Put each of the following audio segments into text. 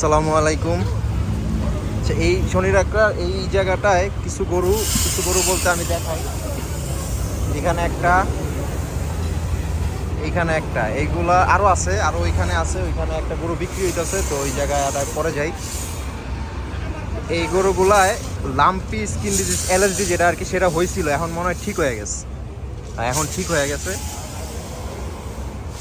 আসসালামু আলাইকুম। আচ্ছা এই শনিরাকড়া এই জায়গাটায় কিছু গরু কিছু গরু বলতে আমি দেখাই। এখানে একটা, এইখানে একটা, এইগুলা আরও আছে আরও ওইখানে আছে, ওইখানে একটা গরু বিক্রি হইতেছে, তো ওই জায়গায় আর পরে যাই। এই গরুগুলায় লাম্পি স্কিন ডিজিজ, অ্যালার্জি যেটা আর কি, সেটা হয়েছিল এখন মনে হয় ঠিক হয়ে গেছে। এখন ঠিক হয়ে গেছে।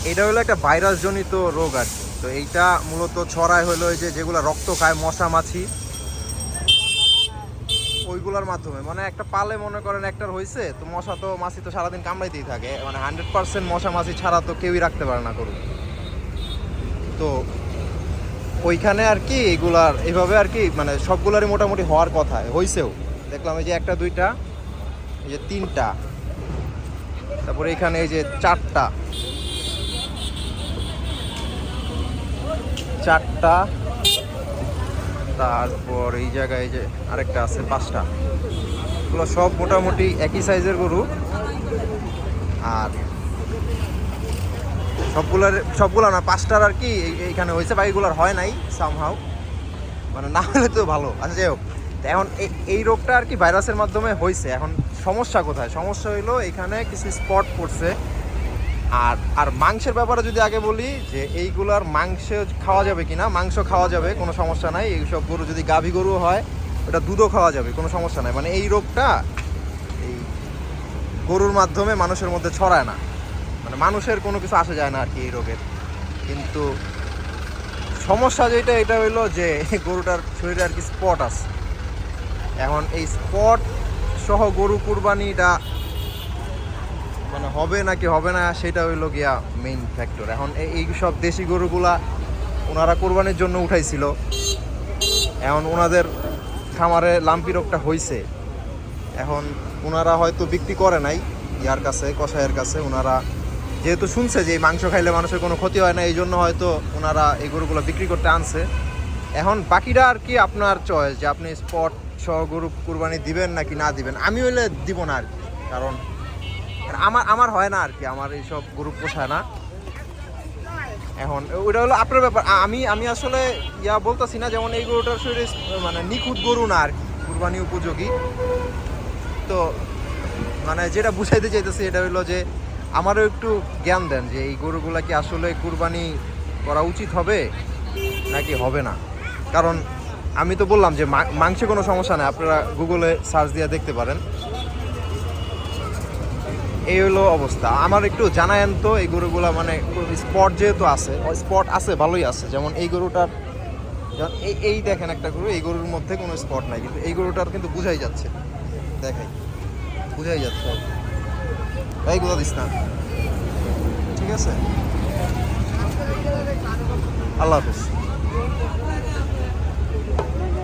এটা হলো একটা ভাইরাসজনিত রোগ আর কি। তো এইটা মূলত ছড়ায় হলো যে যেগুলো রক্ত খায়, মশা, মাছি। ওইগুলোর মাধ্যমে। মানে একটা পালে মনে করেন একটার হয়েছে তো মশা তো, মাছি তো সারাদিন কামড়াইতেই থাকে। মানে হান্ড্রেড পার্সেন্ট মশা, মাছি ছাড়া তো কেউই রাখতে পারে না করুন তো ওইখানে আর কি এগুলার এইভাবে আর কি মানে সবগুলারই মোটামুটি হওয়ার কথা। হয়েছেও দেখলাম এই যে একটা, দুইটা, এই যে তিনটা। তারপরে এখানে এই যে চারটা। চারটা। তারপর এই জায়গায় যে আরেকটা আছে, পাঁচটা। এগুলো সব মোটামুটি একই সাইজের গরু। আর সবগুলার, সবগুলো না, পাঁচটার আর কি, এই- এইখানে হয়েছে, বাকিগুলোর হয় নাই সামহাও মানে না হলে তো ভালো। আচ্ছা যাই হোক। এখন এই রোগটা আর কি ভাইরাসের মাধ্যমে হয়েছে। এখন সমস্যা কোথায়? সমস্যা হইল এখানে কিছু স্পট পড়ছে। আর আর মাংসের ব্যাপারে যদি আগে বলি, যে এইগুলার মাংস খাওয়া যাবে কি না মাংস খাওয়া যাবে, কোনো সমস্যা নাই। এইসব গরু যদি গাভী গরু হয়, ওটা দুধও খাওয়া যাবে, কোনো সমস্যা নাই। মানে এই রোগটা এই গরুর মাধ্যমে মানুষের মধ্যে ছড়ায় না। মানে মানুষের কোনো কিছু আসা যায় না আর কি এই রোগের। কিন্তু সমস্যা যেটা, এটা হইল যে গরুটার শরীরে আর কি স্পট আছে। এখন এই স্পট সহ গরু কুরবানিটা মানে হবে নাকি হবে না, সেটা হইল গিয়া মেইন ফ্যাক্টর এখন এই- সব দেশি গরুগুলা ওনারা কোরবানির জন্য উঠাইছিল। এখন ওনাদের খামারে লাম্পি রোগটা হইছে। এখন ওনারা হয়তো বিক্রি করে নাই, ইয়ার কাছে কষায়ের কাছে। ওনারা যেহেতু শুনছে যে মাংস খাইলে মানুষের কোনো ক্ষতি হয় না, এই জন্য হয়তো ওনারা এই গরুগুলো বিক্রি করতে আনছে। এখন বাকিটা আর কি আপনার চয়েস যে আপনি স্পট সহ গরু কুরবানি দিবেন নাকি না দিবেন, আমি হইলে দিব না আর কি। কারণ আমার আমার হয় না আর কি, আমার এইসব গরু পোষায় না। এখন, ওইটা হলো আপনার ব্যাপার। আমি আমি আসলে ইয়া বলতেছি না, যেমন এই গরুটার শরীরে মানে নিখুঁত গরু না আর কি, কুরবানি উপযোগী। তো মানে যেটা বুঝাইতে চাইতেছি এটা হলো যে, আমারও একটু জ্ঞান দেন যে এই গরুগুলা কি আসলে কুরবানি করা উচিত হবে, নাকি হবে না? কারণ আমি তো বললাম যে মাংসে কোনো সমস্যা নেই, আপনারা গুগলে সার্চ দিয়ে দেখতে পারেন। এই হলো অবস্থা। আমার একটু জানায়েন তো, এই গরুগুলা মানে স্পট যেহেতু আছে স্পট আছে, ভালোই আছে। যেমন এই গরুটার, যেমন এই এই দেখেন একটা গরু, এই গরুর মধ্যে কোনো স্পট নাই, কিন্তু এই গরুটার কিন্তু বুঝাই যাচ্ছে। দেখাই, বুঝাই যাচ্ছে। তাই কোথা দিস না। ঠিক আছে? আল্লাহ হাফিজ।